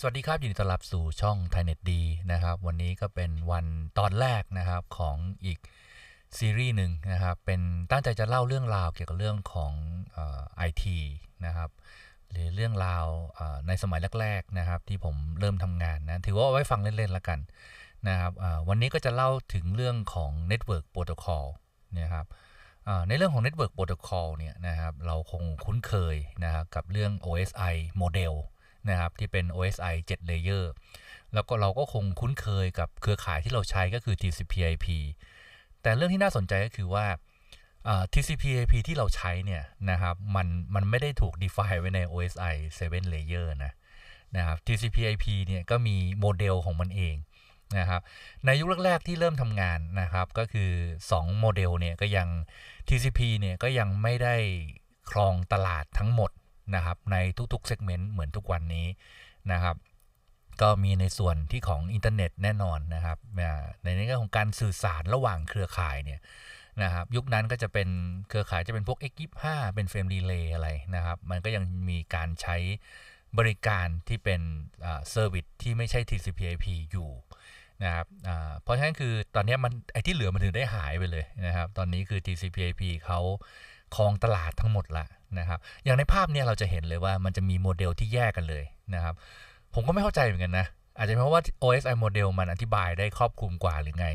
สวัสดีครับยินดีต้อนรับสู่ช่อง t h a i n e t ดีนะครับ วันนี้ก็เป็นวันตอนแรกนะครับของอีกซีรีส์หนึ่งนะครับ เป็นตั้งใจจะเล่าเรื่องราวเกี่ยวกับเรื่องของไอทีนะครับหรือเรื่องราวในสมัยแรกๆนะครับ ที่ผมเริ่มทำงานนะถือว่าเอาไว้ฟังเล่นๆแล้วกันนะครับวันนี้ก็จะเล่าถึงเรื่องของ Network Protocol นะครับในเรื่องของ Network Protocol เนี่ยนะครับเราคงคุ้นเคยนะครับกับเรื่อง OSI Model นะครับที่เป็น OSI 7 Layer แล้วก็เราก็คงคุ้นเคยกับเครือข่ายที่เราใช้ก็คือ TCP/IP แต่เรื่องที่น่าสนใจก็คือว่า TCP/IP ที่เราใช้เนี่ยนะครับมันมันไม่ได้ถูก define ไว้ใน OSI 7 Layer นะนะครับ TCP/IP เนี่ยก็มีโมเดลของมันเองนะครับในยุคแรก ๆ ที่เริ่มทำงานนะครับก็คือ 2 โมเดลเนี่ยก็ยัง TCP เนี่ยก็ยังไม่ได้ครองตลาดทั้งหมด นะครับในทุกๆเซกเมนต์เหมือนทุกวันนี้นะครับก็มีในส่วนที่ของอินเทอร์เน็ตแน่นอนนะครับในเรื่องของการสื่อสารระหว่างเครือข่ายเนี่ยนะครับยุคนั้นก็จะเป็นเครือข่ายจะเป็นพวก X25 เป็นเฟรมรีเลย์อะไรนะครับ มันก็ยังมีการใช้บริการที่เป็นเซอร์วิสที่ไม่ใช่ TCP/IP อยู่นะครับเพราะฉะนั้นคือตอนนี้มันไอที่เหลือมันถึงได้หายไปเลยนะครับ ตอนนี้คือ TCP/IP เขา ครองตลาดทั้งหมดละนะครับอย่างในภาพเนี่ยเราจะเห็นเลยว่ามันจะมีโมเดลที่แยกกันเลยนะครับผมก็ไม่เข้าใจเหมือนกันนะอาจจะเพราะว่า OSI โมเดลมันอธิบายได้ครอบคลุมกว่าหรือไง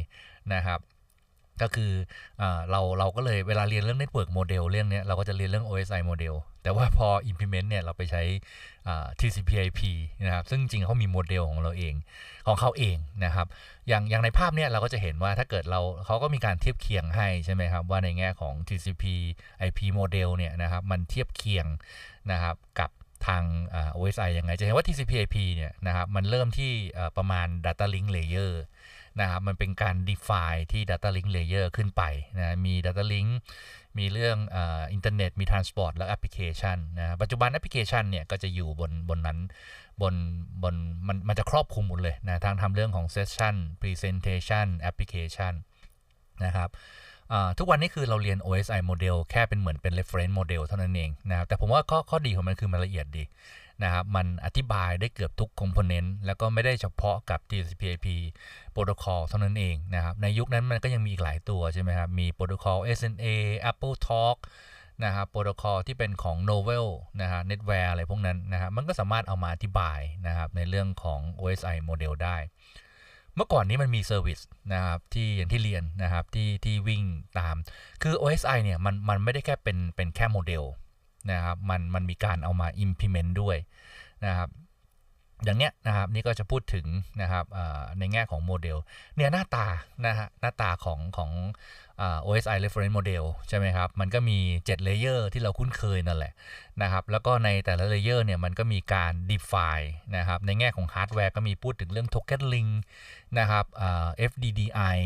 นะครับก็คืออเราเราก็เลยเวลาเรียนเรื่อง Network Model เรื่องนี้เราก็จะเรียนเรื่อง OSI Model แต่ว่าพอ implement เนี่ยเราไปใช้ TCP/IP นะครับซึ่งจริงเขามีโมเดลของเราเองของเขาเองนะครับ อย่างอย่างในภาพเนี่ยเราก็จะเห็นว่าถ้าเกิดเราเขาก็มีการเทียบเคียงให้ใช่ไหมครับว่าในแง่ของ TCP/IP โมเดลเนี่ยนะครับมันเทียบเคียงนะครับกับทาง OSI ยังไง จะเห็นว่า TCP/IP เนี่ยนะครับมันเริ่มที่ประมาณ Data Link Layer นะครับมันเป็นการ define ที่ Data Link Layer ขึ้นไปนะมี Data Link มีเรื่องอินเทอร์เน็ต มีทรานสปอร์ต และแอปพลิเคชันนะปัจจุบันแอปพลิเคชันเนี่ยก็จะอยู่บนบนนั้นบนบนมันมันจะครอบคลุมหมดเลยนะทางทำเรื่องของเซสชันพรีเซนเทชันแอปพลิเคชันนะครับทุกวันนี้คือเราเรียน OSI model แค่เป็นเหมือนเป็น reference model เท่านั้นเองนะครับแต่ผมว่าข้อข้อดีของมันคือมันละเอียดดี นะครับมันอธิบายได้เกือบทุก component แล้วก็ไม่ได้เฉพาะกับ TCP/IP protocol เท่านั้นเองนะครับในยุคนั้นมันก็ยังมีอีกหลายตัวใช่ไหมครับ มีโปรโตคอล SNA Apple Talk นะครับโปรโตคอลที่เป็นของ Novel นะฮะ Netware อะไรพวกนั้นนะครับมันก็สามารถเอามาอธิบายนะครับในเรื่องของ OSI model ได้ เมื่อก่อนนี้มันมีเซอร์วิสนะครับที่อย่างที่เรียนนะครับที่ที่วิ่งตาม คือ OSI เนี่ยมันมันไม่ได้แค่เป็นเป็นแค่โมเดล นะครับมันมันมีการเอามา implement ด้วยนะครับอย่างเนี้ยนะครับนี่ก็จะพูดถึงนะครับในแง่ของโมเดลเนี่ยหน้าตานะฮะหน้าตาของของ OSI reference model ใช่ไหมครับ มันก็มี 7 layer ที่เราคุ้นเคยนั่นแหละนะครับแล้วก็ในแต่ละ layer เนี่ยมันก็มีการ define นะครับในแง่ของฮาร์ดแวร์ก็มีพูดถึงเรื่อง token link นะครับ FDDI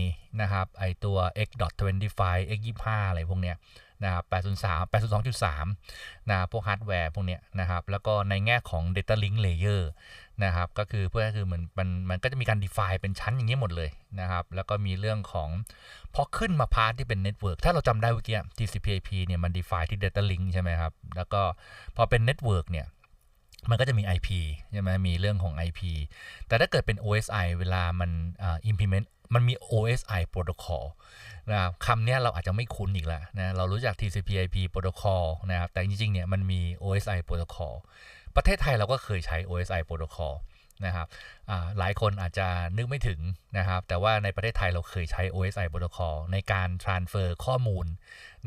นะครับไอตัว x.25 x25 อะไรพวกเนี้ย นะครับ803 802.3นะพวกฮาร์ดแวร์พวกเนี้ยนะครับ แล้วก็ในแง่ของ Data Link Layer นะครับ ก็คือเพื่อคือเหมือนมันมันก็จะมีการ define เป็นชั้นอย่างเงี้ยหมดเลยนะครับ แล้วก็มีเรื่องของ พอขึ้นมาพาร์ทที่เป็น Network ถ้าเราจำได้เมื่อกี้ TCP/IP เนี่ยมัน define ที่ Data Link ใช่ไหมครับ แล้วก็พอเป็น Network เนี่ยมันก็จะมี IP ใช่ไหมมีเรื่องของ IP แต่ถ้าเกิดเป็น OSI เวลามัน implement มันมี OSI protocol นะครับคำนี้เราอาจจะไม่คุ้นอีกแล้วนะ เรารู้จัก TCP/IP protocol นะครับ แต่จริงๆ เนี่ยมันมี OSI protocol ประเทศไทยเราก็เคยใช้ OSI protocol นะครับหลายคนอาจจะนึกไม่ถึงนะครับ แต่ว่าในประเทศไทยเราเคยใช้ OSI protocol ในการ transfer ข้อมูล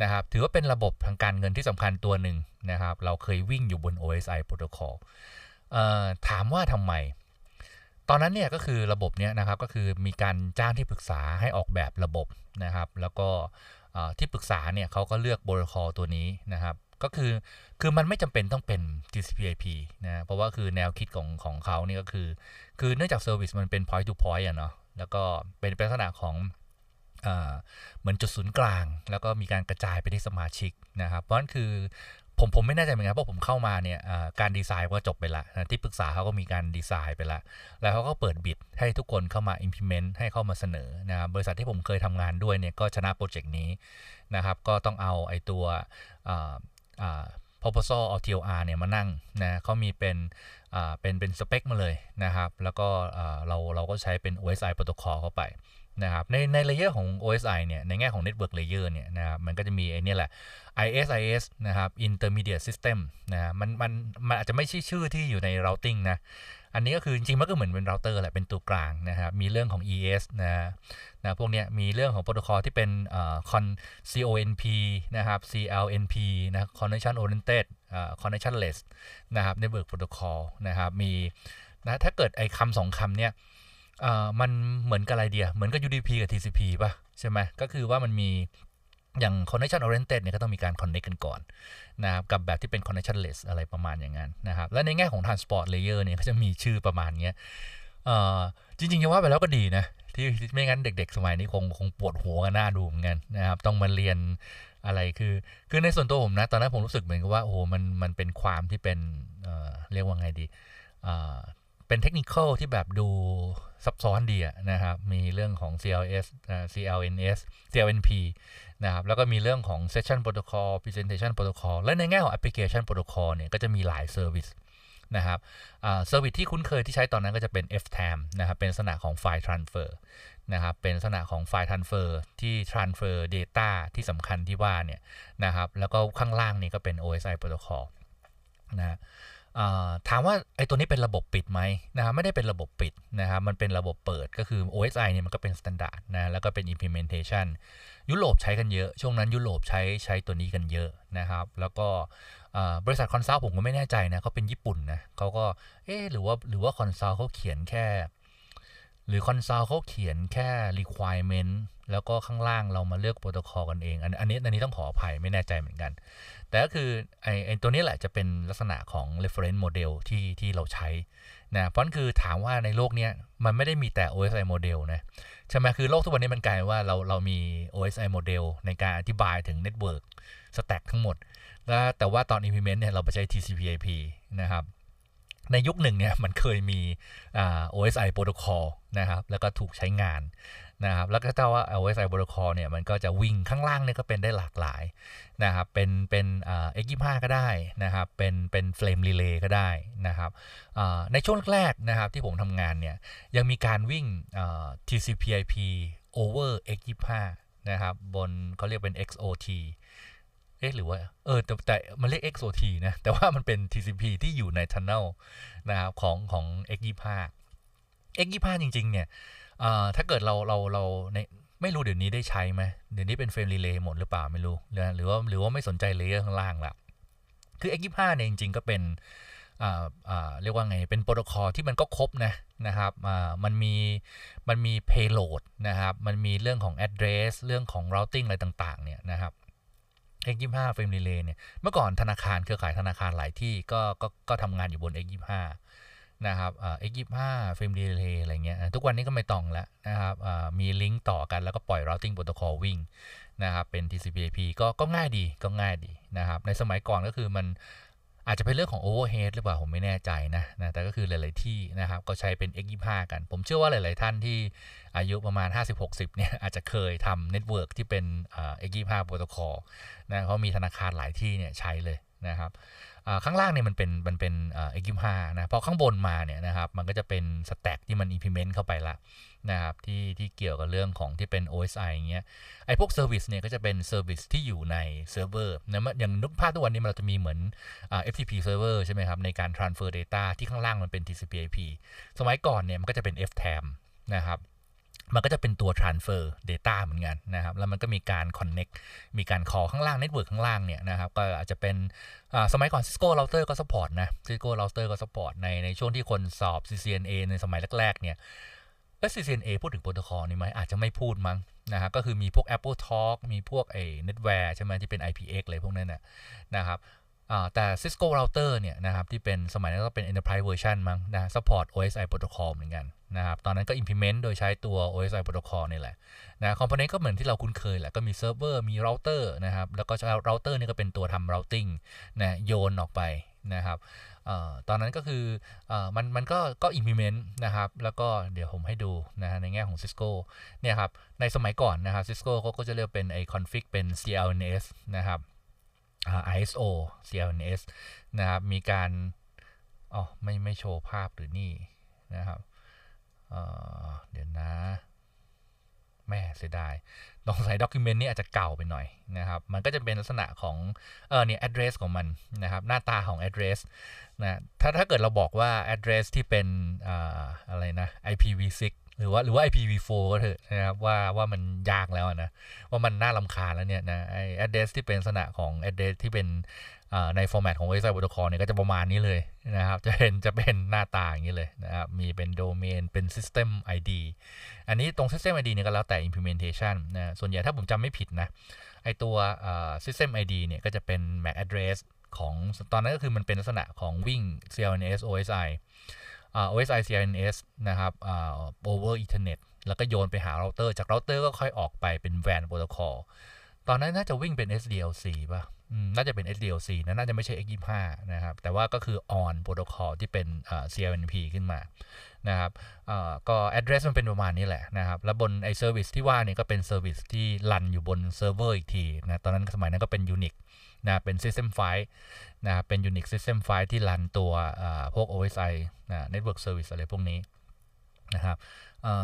นะครับ ถือว่าเป็นระบบทางการเงินที่สำคัญตัวหนึ่งนะครับ เราเคยวิ่งอยู่บน OSI protocol ถามว่าทำไม ตอนนั้นเนี่ยก็คือระบบเนี้ยนะครับก็คือมีการจ้างที่ปรึกษาให้ออกแบบระบบนะครับ แล้วก็ที่ปรึกษาเนี่ยเขาก็เลือกโปรโตคอลตัวนี้นะครับ ก็คือคือมันไม่จำเป็นต้องเป็น TCP/IP นะเพราะว่าคือแนวคิดของของเขาเนี่ยก็คือ คือเนื่องจากเซอร์วิสมันเป็น point to point อะเนาะแล้วก็เป็นลักษณะของเหมือนจุดศูนย์กลาง แล้วก็มีการกระจายไปที่สมาชิกนะครับ เพราะนั้นคือ ผมผมไม่แน่ใจเหมือนกันเพราะผมเข้ามาเนี่ยการดีไซน์ก็จบไปละที่ปรึกษาเขาก็มีการดีไซน์ไปละแล้วเขาก็เปิดบิดให้ทุกคนเข้ามา implement ให้เข้ามาเสนอนะครับบริษัทที่ผมเคยทำงานด้วยเนี่ยก็ชนะโปรเจกต์นี้นะครับ ก็ต้องเอาไอ้ตัว proposal เอา TLR เนี่ยมานั่งนะเขามีเป็นเป็นเป็นสเปคมาเลยนะครับ แล้วก็เราเราก็ใช้เป็น OSI protocol เข้าไป นะครับในในเลเยอร์ของ OSI เนี่ยในแง่ของ network layer เนี่ยนะครับมันก็จะมีไอ้นี่แหละ ISIS นะครับ intermediate system นะมันมันมันอาจจะไม่ใช่ชื่อที่อยู่ใน routing นะอันนี้ก็คือจริงๆมันก็เหมือนเป็นเราเตอร์แหละเป็นตัวกลางนะครับมีเรื่องของ ES นะนะพวกเนี้ยมีเรื่องของโปรโตคอลที่เป็นเอ่อ CONP นะครับ CLNP นะ connection oriented เอ่อ connectionless นะครับ network protocol นะครับมีนะถ้าเกิดไอ้คำสองคำเนี้ย มันเหมือนกับอะไรเดียเหมือนกับ UDP กับ TCP ป่ะ ใช่ไหมก็คือว่ามันมีอย่าง connection oriented เนี่ยก็ต้องมีการ connect กันก่อนนะครับกับแบบที่เป็น connectionless อะไรประมาณอย่างนั้นนะครับและในแง่ของ transport layer เนี่ยก็จะมีชื่อประมาณเนี้ยอ่อจริงๆจะว่าไปแล้วก็ดีนะที่ไม่งั้นเด็ก ๆ สมัยนี้คงคงปวดหัวกันหน้าดูเหมือนกันนะครับต้องมาเรียนอะไรคือคือในส่วนตัวผมนะ ตอนนั้นผมรู้สึกเหมือนกับว่าโอ้โหมันมันเป็นความที่เป็นเอ่อเรียกว่าไงดี เป็นเทคนิคที่แบบดูซับซ้อนดีนะครับ มีเรื่องของ CLS CLNS CLNP นะครับ แล้วก็มีเรื่องของ Session Protocol Presentation Protocol และในแง่ของ Application Protocol เนี่ย ก็จะมีหลาย Service นะครับเซอร์วิสที่คุ้นเคยที่ใช้ตอนนั้นก็จะเป็น FTAM นะครับ เป็นลักษณะของไฟล์ transfer นะครับ เป็นลักษณะของไฟล์ transfer ที่ transfer data ที่สำคัญที่ว่าเนี่ยนะครับ แล้วก็ข้างล่างนี่ก็เป็น OSI protocol นะ ถามว่าไอ้ตัวนี้เป็นระบบปิดไหมนะครับไม่ได้เป็นระบบปิดนะครับมันเป็นระบบเปิดก็คือ OSI เนี่ยมันก็เป็น standard นะแล้วก็เป็น implementation ยุโรปใช้กันเยอะ ช่วงนั้นยุโรปใช้ใช้ตัวนี้กันเยอะนะครับ แล้วก็บริษัทคอนซัลท์ผมก็ไม่แน่ใจนะเขาเป็นญี่ปุ่นนะเขาก็เอ๊หรือว่าหรือว่าคอนซัลท์เขาเขียนแค่ หรือคอนซัลท์เขาเขียนแค่ requirement แล้วก็ข้างล่างเรามาเลือกโปรโตคอลกันเองอันอันนี้อันนี้ต้องขออภัยไม่แน่ใจเหมือนกัน แต่ก็คือไอไอตัวนี้แหละจะเป็นลักษณะของ reference model ที่ที่เราใช้นะเพราะนั่นคือถามว่าในโลกนี้มันไม่ได้มีแต่ OSI model นะใช่ไหมคือโลกทุกวันนี้มันกลายว่าเราเรามี OSI model ในการอธิบายถึง network stack ทั้งหมด แล้วแต่ว่าตอน implement เนี่ยเราไปใช้ TCP/IP นะครับ ในยุคหนึ่งเนี่ยมันเคยมี OSI protocol นะครับแล้วก็ถูกใช้งานนะครับแล้วก็ถ้าว่า OSI protocol เนี่ยมันก็จะวิ่งข้างล่างเนี่ยก็เป็นได้หลากหลายนะครับเป็นเป็น X25 ก็ได้นะครับเป็นเป็น Flame Relay ก็ได้นะครับในช่วงแรกนะครับที่ผมทำงานเนี่ยยังมีการวิ่ง TCP/IP over X25 นะครับบนเขาเรียกเป็น XOT เอ๊ะหรือว่า เออแต่แต่มันเรียก XOT นะ แต่ว่ามันเป็น TCP ที่อยู่ใน tunnel นะครับของของ X25 X25 จริง ๆ เนี่ยถ้าเกิดเราเราเราในไม่รู้เดี๋ยวนี้ได้ใช้ไหมเดี๋ยวนี้เป็นเฟรมรีเลย์หมดหรือเปล่าไม่รู้ หรือว่าหรือว่าไม่สนใจเลเยอร์ข้างล่างละคือ X25 เนี่ยจริง ๆ ก็เป็นเรียกว่าไง เป็นโปรโตคอลที่มันก็ครบนะนะครับมันมี มันมี payload นะครับ มันมีเรื่องของ address เรื่องของ routing อะไรต่าง ๆ เนี่ยนะครับ X25 เฟรมรีเลย์เนี่ย เมื่อก่อนธนาคารเครือข่ายธนาคารหลายที่ก็ก็ก็ทำงานอยู่บน X25 นะครับเอ็กยี่ห้าเฟรมดีเลย์อะไรเงี้ย ทุกวันนี้ก็ไม่ต้องแล้วนะครับมีลิงก์ต่อกันแล้วก็ปล่อย routing protocol วิ่งนะครับ เป็น TCP/IP ก็ก็ง่ายดีก็ง่ายดีนะครับ ในสมัยก่อนก็คือมัน อาจจะเป็นเรื่องของ overhead หรือเปล่าผมไม่แน่ใจนะนะแต่ก็คือหลาย ๆ ที่นะครับก็ใช้เป็น X25 กัน ผมเชื่อว่าหลาย ๆ ท่านที่อายุประมาณ 50-60 เนี่ยอาจจะเคยทำเน็ตเวิร์กที่เป็น X25 โปรโตคอลนะเขามีธนาคารหลายที่เนี่ยใช้เลย นะครับข้างล่างเนี่ยมันเป็นมันเป็น X25 นะพอข้างบนมาเนี่ยนะครับมันก็จะเป็นสแต็กที่มัน implement เข้าไปละนะครับที่ที่เกี่ยวกับเรื่องของที่เป็น OSI อย่างเงี้ยไอ้พวกเซอร์วิสเนี่ยก็จะเป็นเซอร์วิสที่อยู่ในเซิร์ฟเวอร์นะอย่างนุกภาพทุกวันนี้มันจะมีเหมือน FTP server ใช่ไหมครับ ในการ transfer data ที่ข้างล่างมันเป็น TCP/IP สมัยก่อนเนี่ยมันก็จะเป็น FTAM นะครับ มันก็จะเป็นตัว transfer data เหมือนกันนะครับ แล้วมันก็มีการ connect มีการ call ข้างล่าง network ข้างล่างเนี่ยนะครับ ก็อาจจะเป็นสมัยก่อน Cisco router ก็ support นะ Cisco router ก็ support ในในช่วงที่คนสอบ CCNA ในสมัยแรกๆเนี่ยเอ CCNA พูดถึงโปรโตคอลนี้ไหมอาจจะไม่พูดมั้งนะฮะก็คือมีพวก Apple Talk มีพวกไอ้ Netware ใช่ไหมที่เป็น IPX อะไรพวกนั้นนะนะครับ แต่ Cisco router เนี่ยนะครับที่เป็นสมัยนั้นก็เป็น enterprise version มั้งนะ support OSI protocol เหมือนกันนะครับตอนนั้นก็ implement โดยใช้ตัว OSI protocol นี่แหละนะ component ก็เหมือนที่เราคุ้นเคยแหละ ก็มี server มี router นะครับ แล้วก็ router นี่ก็เป็นตัวทำ routing นะโยนออกไปนะครับตอนนั้นก็คืออมันมันก็ก็ implement นะครับ แล้วก็เดี๋ยวผมให้ดูนะในแง่ของ Cisco เนี่ยครับในสมัยก่อนนะครับ Cisco เขาก็จะเรียกเป็นไอ้ config เป็น CLNS นะครับอ่า ISO CLNS นะครับ มีการอ๋อไม่ไม่โชว์ภาพหรือนี่นะครับเเดี๋ยวนะ แม่เสียดายลองใส่ด็อกิเมนต์นี้อาจจะเก่าไปหน่อยนะครับ มันก็จะเป็นลักษณะของ เออเนี่ย address ของมันนะครับ หน้าตาของ address นะ ถ้าถ้าเกิดเราบอกว่า address ที่เป็นออะไรนะ IPv6 หรือว่าหรือว่า IPv4 ก็เถอะนะครับว่าว่ามันยากแล้วนะ ว่ามันน่าลำคาญแล้วเนี่ยนะไอ้ address ที่เป็นลักษณะของ address ที่เป็นในฟอร์แมตของ website protocol เนี่ยก็จะประมาณนี้เลยนะครับ จะเป็นจะเป็นหน้าตาอย่างนี้เลยนะครับ มีเป็นโดเมนเป็น system ID อันนี้ตรง system ID เนี่ยก็แล้วแต่ implementation นะส่วนใหญ่ถ้าผมจำไม่ผิดนะ ไอตัว system ID เนี่ยก็จะเป็น MAC address ของตอนนั้นก็คือมันเป็นลักษณะของวิ่ง CLNS OSI OSI CLNS นะครับ over Ethernet แล้วก็โยนไปหาเราเตอร์ จากเราเตอร์ก็ค่อยออกไปเป็น WAN protocol ตอนนั้นน่าจะวิ่งเป็น SDLC ป่ะน่าจะเป็น SDLC นะน่าจะไม่ใช่ X25 นะครับ แต่ว่าก็คือ on protocol ที่เป็น CLNP ขึ้นมา นะครับก็ address มันเป็นประมาณนี้แหละนะครับ แล้วบนไอ้ service ที่ว่านี่ก็เป็น service ที่รันอยู่บนเซิร์ฟเวอร์อีกทีนะ ตอนนั้นสมัยนั้นก็เป็น Unix นะเป็น system file นะเป็น Unix system file ที่รันตัวพวก OSI นะ network service อะไรพวกนี้นะครับ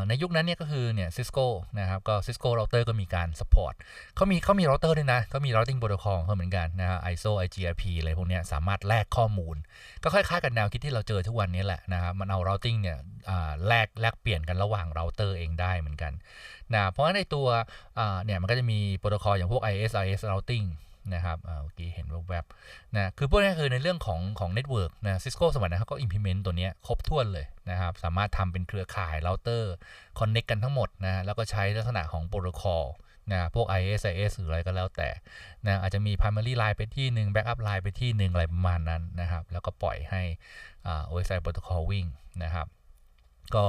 ในยุคนั้นเนี่ยก็คือเนี่ย Cisco นะครับก็ Cisco router ก็มีการ support เขามีเขามี router ด้วยนะเขามี routing protocol เขาเหมือนกันนะฮะ ISO IGRP อะไรพวกนี้สามารถแลกข้อมูล ก็คล้ายๆกับแนวคิดที่เราเจอทุกวันนี้แหละนะครับมันเอา routing เนี่ยแลกแลกเปลี่ยนกันระหว่าง router เองได้เหมือนกันนะเพราะฉะนั้นในตัวเนี่ยมันก็จะมีโปรโตคอลอย่างพวก ISIS routing นะครับเมื่อกี้เห็นแวบๆนะคือพวกนี้คือในเรื่องของของเน็ตเวิร์กนะซิสโก้สมัยนั้นเขาก็ implement ตัวนี้ครบถ้วนเลยนะครับ สามารถทำเป็นเครือข่ายเราเตอร์คอนเน็กกันทั้งหมดนะแล้วก็ใช้ลักษณะของโปรโตคอลนะพวก ISIS หรืออะไรก็แล้วแต่นะอาจจะมี primary line ไปที่หนึ่ง backup line ไปที่หนึ่งอะไรประมาณนั้นนะครับ แล้วก็ปล่อยให้ OSI protocol วิ่งนะครับ ก็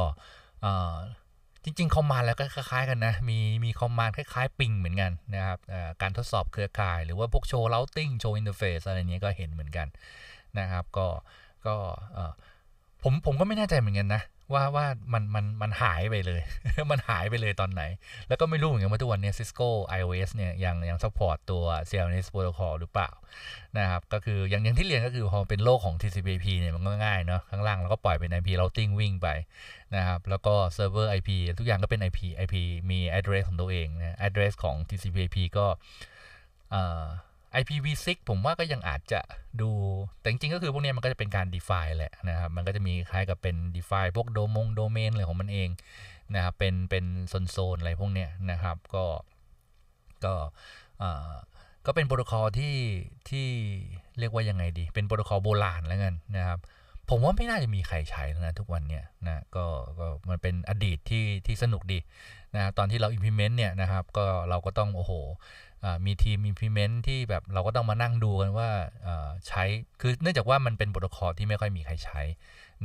จริงๆคอมมานด์แล้วก็คล้ายๆกันนะ มีมีคอมมานด์คล้ายๆปิงเหมือนกันนะครับการทดสอบเครือข่าย หรือว่าพวกโชว์เลาติ้งโชว์อินเทอร์เฟซอะไรนี้ก็เห็นเหมือนกันนะครับ ก็ก็ ผมผมก็ไม่แน่ใจเหมือนกันนะว่าว่ามันมันมันหายไปเลย มันหายไปเลยตอนไหน แล้วก็ไม่รู้เหมือนกันว่าทุกวันนี้ Cisco iOS เนี่ยยังยังซัพพอร์ตตัว CLNS protocol หรือเปล่านะครับก็คืออย่างอย่างที่เรียนก็คือพอเป็นโลกของ TCP/IP เนี่ยมันก็ง่ายเนาะข้างล่างเราก็ปล่อยเป็น IP routing วิ่งไปนะครับแล้วก็เซิร์ฟเวอร์ IP ทุกอย่างก็เป็น IP IP มี address ของตัวเองนะ address ของ TCP/IP ก็ IPv6 ผมว่าก็ยังอาจจะดู แต่จริงๆก็คือพวกนี้มันก็จะเป็นการ define แหละนะครับ มันก็จะมีคล้ายกับเป็น define พวกโดมงโดเมนอะไรของมันเองนะครับ เป็นเป็นโซนๆอะไรพวกเนี้ยนะครับ ก็ก็ก็เป็นโปรโตคอลที่ที่เรียกว่ายังไงดี เป็นโปรโตคอลโบราณแล้วกันนะครับผมว่าไม่น่าจะมีใครใช้แล้วนะทุกวันเนี่ยนะก็ก็มันเป็นอดีตที่ที่สนุกดีนะตอนที่เรา implement เนี่ยนะครับก็เราก็ต้องโอ้โห มีทีม implement ที่แบบเราก็ต้องมานั่งดูกันว่าใช้ คือเนื่องจากว่ามันเป็นโปรโตคอลที่ไม่ค่อยมีใครใช้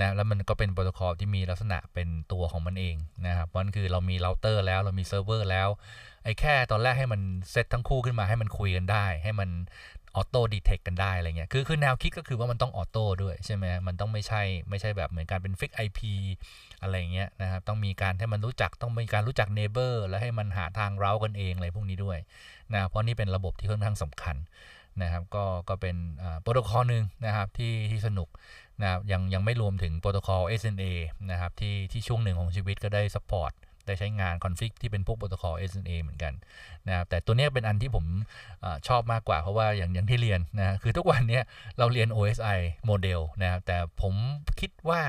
นะแล้วมันก็เป็นโปรโตคอลที่มีลักษณะเป็นตัวของมันเองนะครับนั่นคือเรามีเราเตอร์แล้วเรามีเซิร์ฟเวอร์แล้วไอ้แค่ตอนแรกให้มันเซตทั้งคู่ขึ้นมาให้มันคุยกันได้ ให้มัน ออโต้ดีเทคกันได้อะไรเงี้ย คือคือแนวคิดก็คือว่ามันต้องออโต้ด้วยใช่ไหมมันต้องไม่ใช่ไม่ใช่แบบเหมือนการเป็นฟิกไอพีอะไรเงี้ยนะครับ ต้องมีการให้มันรู้จักต้องมีการรู้จักเนเบอร์แล้วให้มันหาทางเร้ากันเองอะไรพวกนี้ด้วยนะเพราะนี่เป็นระบบที่ค่อนข้างสำคัญนะครับก็ก็เป็นโปรโตคอลหนึ่งนะครับที่ที่สนุกนะครับยังยังไม่รวมถึงโปรโตคอล SNA นะครับที่ที่ช่วงหนึ่งของชีวิตก็ได้ซัพพอร์ต ได้ใช้งานคอนฟิกที่เป็นพวกโปรโตคอล SNA เหมือนกันนะครับแต่ตัวนี้เป็นอันที่ผมอชอบมากกว่าเพราะว่าอย่างอย่างที่เรียนนะคือทุกวันนี้เราเรียน OSI โมเดลนะครับแต่ผมคิดว่า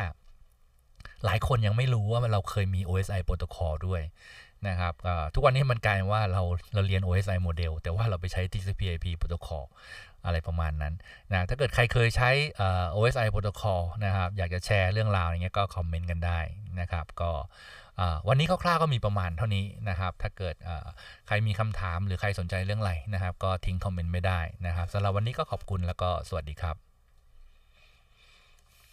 หลายคนยังไม่รู้ว่าเราเคยมี OSI โปรโตคอลด้วยนะครับทุกวันนี้มันกลายว่าเราเราเรียน OSI โมเดลแต่ว่าเราไปใช้ TCP/IP โปรโตคอลอะไรประมาณนั้นนะถ้าเกิดใครเคยใช้ OSI โปรโตคอลนะครับอยากจะแชร์เรื่องราวอย่างเงี้ยก็คอมเมนต์กันได้นะครับ ก็ วันนี้คร่าวๆก็มีประมาณเท่านี้นะครับ ถ้าเกิดใครมีคำถามหรือใครสนใจเรื่องอะไรนะครับ ก็ทิ้งคอมเมนต์ไม่ได้นะครับสำหรับวันนี้ก็ขอบคุณแล้วก็สวัสดีครับ